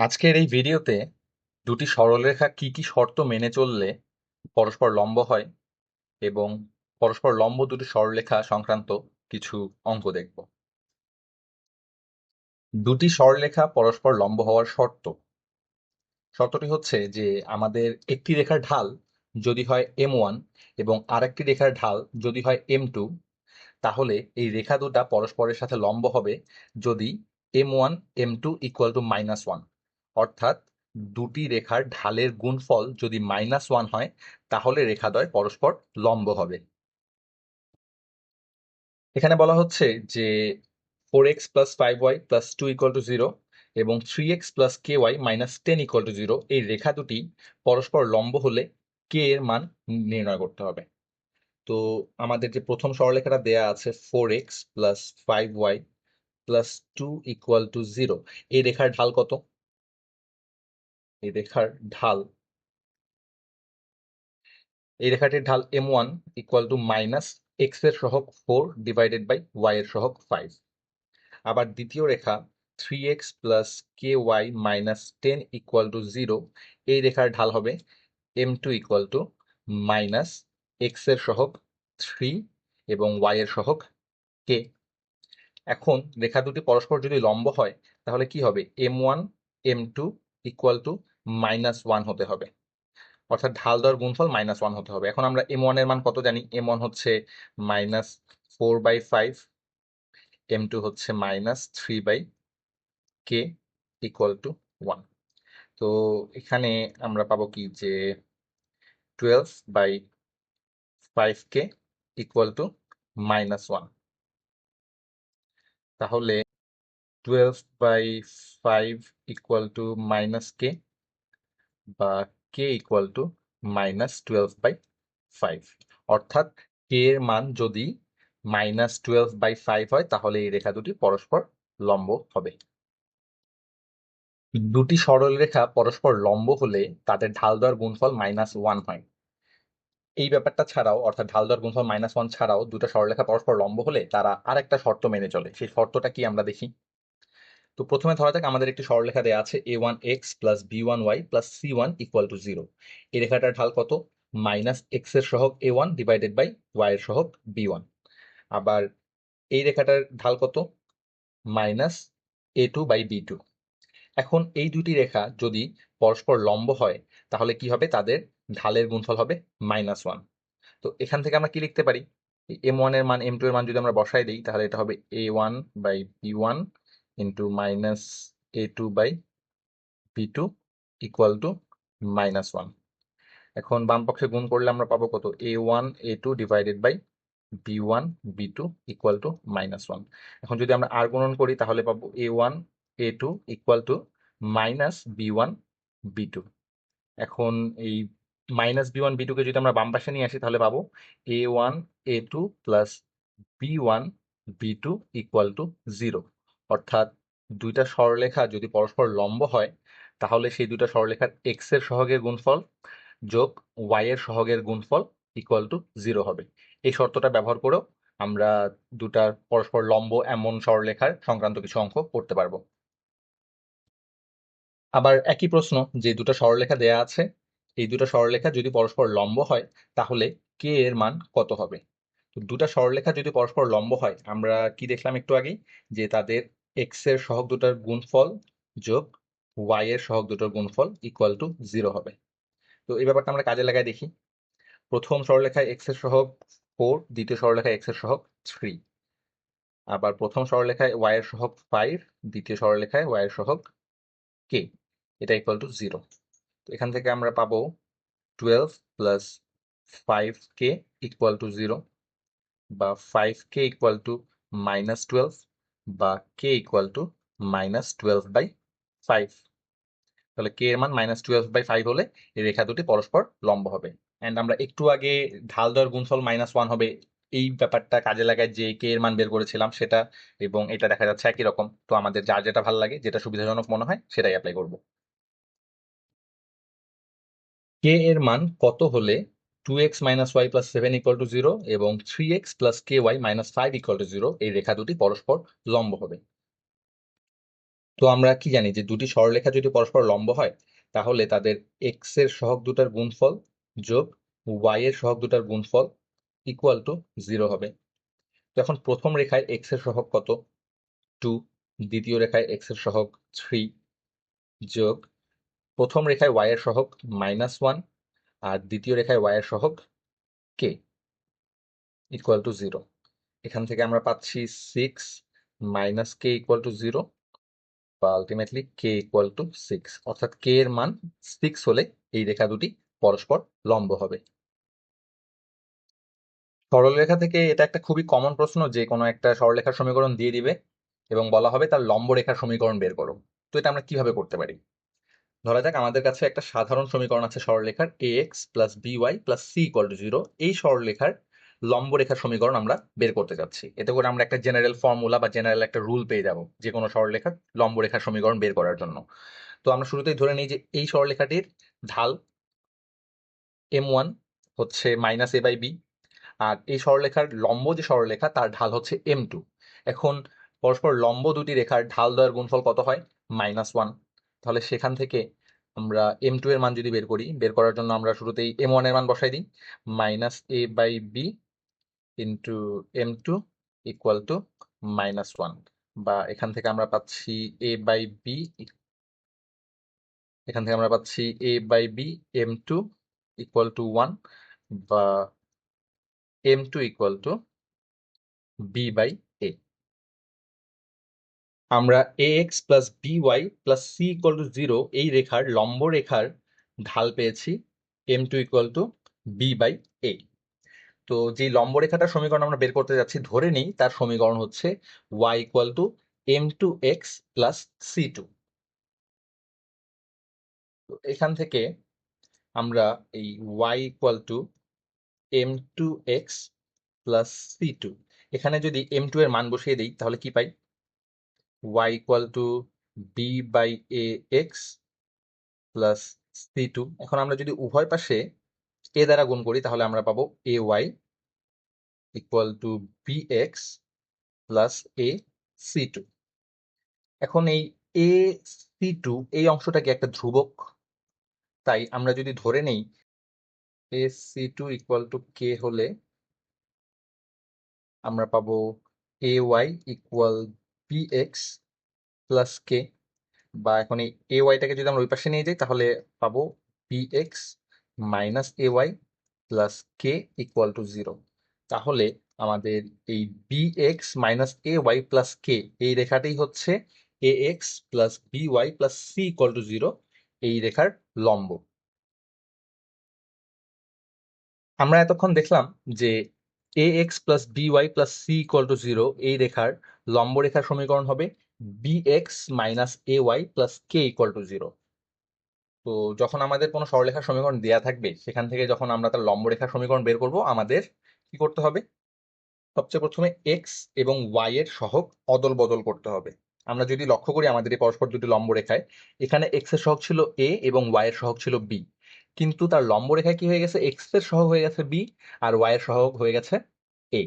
আজকের এই ভিডিওতে দুটি সরলরেখা কি কি শর্ত মেনে চললে পরস্পর লম্ব হয় এবং পরস্পর লম্ব দুটি সরলরেখা সংক্রান্ত কিছু অঙ্ক দেখব। দুটি সরলরেখা পরস্পর লম্ব হওয়ার শর্ত। শর্তটি হচ্ছে যে আমাদের একটি রেখার ঢাল যদি হয় এম ওয়ান এবং আরেকটি রেখার ঢাল যদি হয় এম টু তাহলে এই রেখা দুটা পরস্পরের সাথে লম্ব হবে যদি m one m two equal to minus one অর্থাৎ দুটি রেখার ঢালের গুণফল যদি মাইনাস ওয়ান হয়, তাহলে রেখাদ্বয় পরস্পর লম্ব হবে। এখানে বলা হচ্ছে যে four x plus five y plus two equal to zero এবং three x plus k y minus ten equal to zero এই রেখা দুটি পরস্পর লম্ব হলে কে এর মান নির্ণয় করতে হবে। তো আমাদের যে প্রথম সরলরেখাটা দেয়া আছে four x plus five y plus two equal to zero এই রেখার ঢাল কত? এই রেখার ঢাল। এই রেখাটির ঢাল M one equal to minus এক্সের সহক ফোর ডিভাইডেড বাই ওয়াই এর সহক ফাইভ আবার দ্বিতীয় রেখা three x plus k y minus ten equal to zero এই রেখার ঢাল হবে m two equal to minus এক্সের সহক থ্রি এবং ওয়াই এর সহক কে এখন রেখা দুটি পরস্পর যদি লম্ব হয়, তাহলে কি হবে? M one m two equal to minus one হতে হবে। অর্থাৎ ঢাল দেওয়ার গুণফল মাইনাস ওয়ান হতে হবে। এখন আমরা এম ওয়ানের মান কত জানি? এম ওয়ান হচ্ছে minus four by five m two হচ্ছে minus three by k equal to one তো এখানে আমরা পাবো কি? যে twelve by five k equal to minus one তাহলে twelve by five equal to minus k বা k equal to minus twelve by five অর্থাৎ কে এর মান যদি মাইনাস টুয়েলভ বাই ফাইভ হয়, তাহলে এই রেখা দুটি পরস্পর লম্ব হবে। দুটি সরলরেখা পরস্পর লম্ব হলে তাদের ঢাল দেওয়ার গুণফল মাইনাস ওয়ান হয়। এই ব্যাপারটা ছাড়াও, অর্থাৎ ঢাল দেওয়ার গুণফল মাইনাস ওয়ান ছাড়াও দুটো সরলরেখা পরস্পর লম্ব হলে তারা আরেকটা শর্ত মেনে চলে। সেই শর্তটা কি আমরা দেখি? তো প্রথমে ধরা যাক আমাদের একটি সরলরেখা দেওয়া আছে a one x plus b one y plus c one equal to zero এই রেখাটার ঢাল কত? মাইনাস এক্সের সহগ a one divided by y এর সহগ বি ওয়ান আবার এই রেখাটার ঢাল কত? Minus a two by b two এখন এই দুটি রেখা যদি পরস্পর লম্ব হয়, তাহলে কি হবে? তাদের ঢালের গুণফল হবে মাইনাস ওয়ান তো এখান থেকে আমরা কি লিখতে পারি? এম ওয়ানের মান এম টু এর মান যদি আমরা বসাই দিই, তাহলে এটা হবে a one by b one into minus a two by b two equal to এখন বাম পক্ষে গুণ করলে আমরা পাবো কত? A one a two divided by b one b two two এখন যদি আমরা আর গুণন করি, তাহলে পাবো a one a two equal to minus b one b two এখন এই মাইনাস বি ওয়ান বি টুকে যদি আমরা বাম পাশে নিয়ে আসি, তাহলে পাবো a one a two plus b one b two two অর্থাৎ দুইটা সরলরেখা যদি পরস্পর লম্ব হয়, তাহলে সেই দুইটা সরলরেখার এক্সের সহগের গুণফল যোগ ওয়াই এর সহগের গুণফল ইকুয়াল টু জিরো হবে। এই শর্তটা ব্যবহার করেও আমরা দুটার পরস্পর লম্ব এমন সরলরেখার সংক্রান্ত কিছু অঙ্ক করতে পারব। আবার একই প্রশ্ন, যে দুটো সরলরেখা দেয়া আছে, এই দুটো সরলরেখা যদি পরস্পর লম্ব হয়, তাহলে কে এর মান কত হবে? তো দুটা সরলরেখা যদি পরস্পর লম্ব হয়, আমরা কি দেখলাম একটু আগেই? যে তাদের এক্সের সহগ দুটার গুণফল যোগ ওয়াই এর সহগ দুটোর গুণফল ইকুয়াল টু জিরো হবে। তো এই ব্যাপারটা আমরা কাজে লাগাই দেখি। প্রথম সরলরেখায় এক্সের সহগ ফোর দ্বিতীয় সরলরেখায় এক্সের সহগ থ্রি আবার প্রথম সরলরেখায় ওয়াই এর সহগ ফাইভ দ্বিতীয় সরলরেখায় ওয়াই এর সহগ কে এটা ইকুয়াল টু জিরো তো এখান থেকে আমরা পাবো twelve plus five k equal to zero বা five k equal to minus twelve বা k equal to minus twelve by five তাহলে কে এর মান মাইনাস টুয়েলভ বাই ফাইভ হলে এই রেখা দুটি পরস্পর লম্ব হবে। অ্যান্ড আমরা একটু আগে ঢাল দেওয়ার গুণফল মাইনাস ওয়ান হবে, এই ব্যাপারটা কাজে লাগায় যে কে এর মান বের করেছিলাম সেটা এবং এটা দেখা যাচ্ছে একই রকম। তো আমাদের যার যেটা ভালো লাগে, যেটা সুবিধাজনক মনে হয়, সেটাই অ্যাপ্লাই করব। কে এর মান কত হলে two x minus y plus seven equal to zero এবং three x plus k y minus five equal to zero এই রেখা দুটি পরস্পর লম্ব হবে। তো আমরা কি জানি যে দুটি সরলরেখা যদি পরস্পর লম্ব হয়, তাহলে তাদের এক্সের সহগ দুটার গুণফল যোগ ওয়াই এর সহগ দুটার গুণফল ইকুয়াল টু জিরো হবে। তো এখন প্রথম রেখায় এক্সের সহগ কত? টু দ্বিতীয় রেখায় এক্সের সহগ থ্রি যোগ প্রথম রেখায় ওয়াই এর সহগ মাইনাস ওয়ান আর দ্বিতীয় রেখায় ওয়াই এর সহগ কে ইকুয়াল টু জিরো এখান থেকে আমরা পাচ্ছি six minus k equal to zero বা ultimately k equal to six অর্থাৎ কে এর মান সিক্স হলে এই রেখা দুটি পরস্পর লম্ব হবে। সরলরেখা থেকে এটা একটা খুবই কমন প্রশ্ন, যে কোনো একটা সরলরেখার সমীকরণ দিয়ে দিবে এবং বলা হবে তার লম্ব রেখার সমীকরণ বের করো। তো এটা আমরা কীভাবে করতে পারি? ধরা যাক, আমাদের কাছে একটা সাধারণ সমীকরণ আছে সরলরেখার a x plus b y plus c equal to zero এই সরলরেখার লম্ব রেখার সমীকরণ আমরা বের করতে যাচ্ছি। এতে করে আমরা একটা জেনারেল ফর্মুলা বা জেনারেল একটা রুল পেয়ে যাব যে কোনো সরলরেখার লম্ব রেখার সমীকরণ বের করার জন্য। তো আমরা শুরুতেই ধরে নিই যে এই সরলরেখাটির ঢাল এম ওয়ান হচ্ছে মাইনাস এ বাই বি আর এই সরলরেখার লম্ব যে সরলরেখা, তার ঢাল হচ্ছে এম টু এখন পরস্পর লম্ব দুটি রেখার ঢাল দেওয়ার গুণফল কত হয়? মাইনাস ওয়ান তাহলে সেখান থেকে আমরা এম টু এর মান যদি বের করি, বের করার জন্য আমরা শুরুতেই এম ওয়ানের মান বসাই দিই। Minus a by b into m two equal to minus one বা এখান থেকে আমরা পাচ্ছি এ বাই বি এখান থেকে আমরা পাচ্ছি a by b m two equal to one বা m two equal to b by আমরা a x plus b y plus c equal to zero এই রেখার লম্ব রেখার ঢাল পেয়েছি m two equal to b by a তো যে লম্ব রেখাটা সমীকরণ আমরা বের করতে যাচ্ছি, ধরে নিই তার সমীকরণ হচ্ছে y equal to m two x plus c two এখান থেকে আমরা এই y equal to m two x plus c two এখানে যদি এম টু এর মান বসিয়ে দিই তাহলে কি পাই? Y equal to b by a x plus c two এখন আমরা যদি উভয় পাশে এ দ্বারা গুণ করি, তাহলে আমরা পাবো a y equal to b x plus a c two এখন এই এ সি টু এই অংশটাকে একটা ধ্রুবক। তাই আমরা যদি ধরে নেই a c two equal to k হলে আমরা পাবো a y equal b x plus k বা এখন এই এ ওয়াইটাকে যদি আমরা ওই পাশে নিয়ে যাই, তাহলে পাবো b x minus a y plus k equal to zero তাহলে আমাদের এই b x minus a y plus k এই রেখাটাই হচ্ছে a x plus b y plus c equal to zero এই রেখার লম্ব। আমরা এতক্ষণ দেখলাম যে a x plus b y plus c equal to zero এই রেখার লম্ব রেখার সমীকরণ হবে b x minus a y plus k equal to zero তো যখন আমাদের কোনো সরলরেখার সমীকরণ দেয়া থাকবে, সেখান থেকে যখন আমরা তার লম্ব রেখার সমীকরণ বের করব, আমাদের কি করতে হবে? সবচেয়ে প্রথমে এক্স এবং ওয়াই এর সহগ অদল বদল করতে হবে। আমরা যদি লক্ষ্য করি আমাদের এই পরস্পর দুটি লম্ব রেখায়, এখানে এক্সের সহগ ছিল এ এবং ওয়াই এর সহগ ছিল বি কিন্তু তার লম্ব রেখায় কি হয়ে গেছে? এক্সের সহগ হয়ে গেছে বি আর ওয়াই এর সহগ হয়ে গেছে এ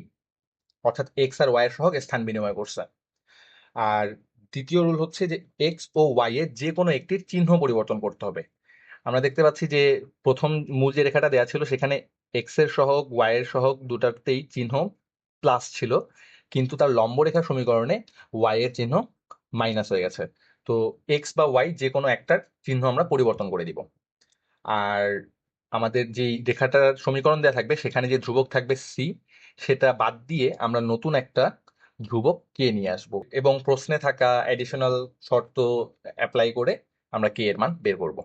অর্থাৎ এক্স আর ওয়াই এর সহগ স্থান বিনিময় করছে। আর দ্বিতীয় রুল হচ্ছে যে এক্স ও ওয়াই এর যে কোনো একটির চিহ্ন পরিবর্তন করতে হবে। আমরা দেখতে পাচ্ছি যে প্রথম মূল যে রেখাটা দেওয়া ছিল সেখানে এক্সের সহগ ওয়াই এর সহগ দুটাতেই চিহ্ন প্লাস ছিল। কিন্তু তার লম্ব রেখার সমীকরণে ওয়াই এর চিহ্ন মাইনাস হয়ে গেছে। তো এক্স বা ওয়াই যে কোনো একটার চিহ্ন আমরা পরিবর্তন করে দিব। আর আমাদের যে রেখাটা সমীকরণ দেওয়া থাকবে, সেখানে যে ধ্রুবক থাকবে সি সেটা বাদ দিয়ে আমরা নতুন একটা ধ্রুবক কে নিয়ে আসব। এবং প্রশ্নে থাকা অ্যাডিশনাল শর্ত অ্যাপ্লাই করে আমরা কে এর মান বের করব।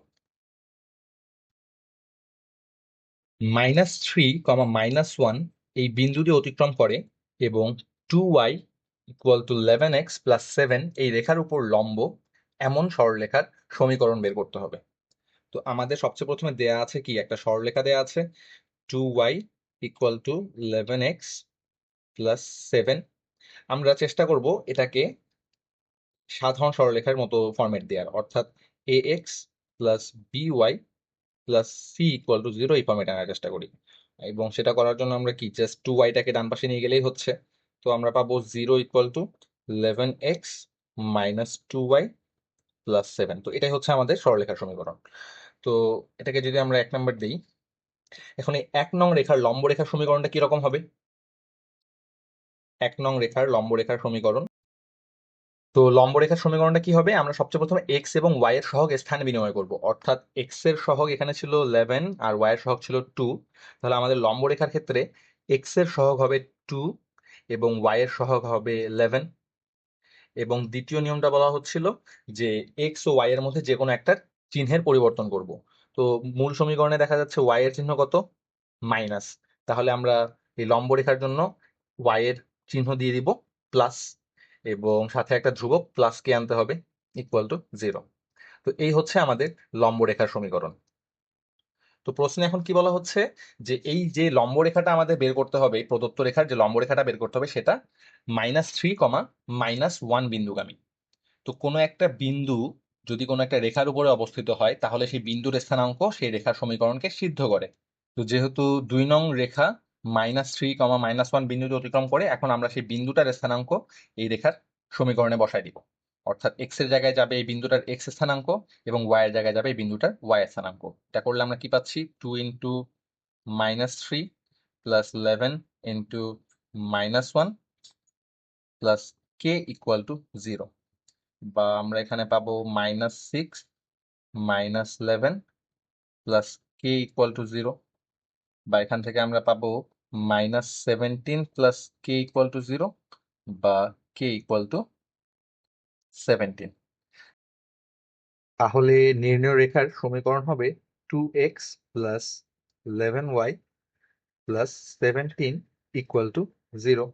Minus three comma minus one এই বিন্দুটি অতিক্রম করে এবং two y equal to eleven x plus seven এই রেখার উপর লম্ব এমন সরলরেখার সমীকরণ বের করতে হবে। তো আমাদের সবচেয়ে প্রথমে দেয়া আছে কি? একটা সরলরেখা দেয়া আছে। Two y equal to eleven x plus seven আমরা চেষ্টা করব এটাকে সাধারণ সরলরেখার মতো ফর্মেট দেওয়ার অর্থাৎ a x plus b y plus c equal to zero এই ফর্মেট আনার চেষ্টা করি। এবং সেটা করার জন্য আমরা কি? জাস্ট টু ওয়াইটাকে ডান পাশে নিয়ে গেলেই হচ্ছে। তো আমরা পাবো zero equal to eleven x minus two y plus seven তো এটাই হচ্ছে আমাদের সরলরেখার সমীকরণ। তো এটাকে যদি আমরা এক নাম্বার দিই, এখন এই এক নং রেখার লম্ব রেখার সমীকরণটা কীরকম হবে? এক নং রেখার লম্ব রেখার সমীকরণ। তো লম্ব রেখার সমীকরণটা কি হবে? আমরা সবচেয়ে প্রথমে এক্স এবং ওয়াই এর সহগ স্থান বিনিময় করব। অর্থাৎ এক্সের সহগ এখানে ছিল ইলেভেন আর ওয়াই এর সহগ ছিল টু তাহলে আমাদের লম্ব রেখার ক্ষেত্রে এক্সের সহগ হবে টু এবং ওয়াই এর সহগ হবে ইলেভেন এবং দ্বিতীয় নিয়মটা বলা হচ্ছিল যে এক্স ও ওয়াই এর মধ্যে যে কোনো একটা চিহ্নের পরিবর্তন করব। তো মূল সমীকরণে দেখা যাচ্ছে ওয়াই এর চিহ্ন কত? মাইনাস। তাহলে আমরা এই লম্ব রেখার জন্য ওয়াই এর চিহ্ন দিয়ে দিব প্লাস এবং সাথে একটা ধ্রুবক প্লাস কে আনতে হবে ইকুয়াল টু জিরো তো এই হচ্ছে আমাদের লম্ব রেখার সমীকরণ। তো প্রশ্নে এখন কি বলা হচ্ছে? যে এই যে লম্ব রেখাটা আমাদের বের করতে হবে, প্রদত্ত রেখার যে লম্ব রেখাটা বের করতে হবে সেটা minus three comma minus one বিন্দুগামী। তো কোনো একটা বিন্দু যদি কোনো একটা রেখার উপরে অবস্থিত হয়, তাহলে সেই বিন্দুর স্থানাঙ্ক সেই রেখার সমীকরণকে সিদ্ধ করে। তো যেহেতু দুই নং রেখা minus three comma minus one বিন্দুতে অতিক্রম করে, এখন আমরা সেই বিন্দুটার স্থানাঙ্ক এই রেখার সমীকরণে বসাই দিব। অর্থাৎ এক্সের জায়গায় যাবে এই বিন্দুটার এক্স স্থানাঙ্ক এবং ওয়াই এর জায়গায় যাবে এই বিন্দুটার ওয়াই স্থানাঙ্ক। এটা করলে আমরা কি পাচ্ছি? Two into minus three plus eleven into minus one plus k equal to zero বা আমরা এখানে পাবো minus six minus eleven plus k equal to zero বা এখান থেকে আমরা পাবো minus seventeen plus k equal to zero বা কে ইকুয়াল টু সেভেন্টিন তাহলে নির্ণয় রেখার সমীকরণ হবে two x plus eleven y plus seventeen equal to zero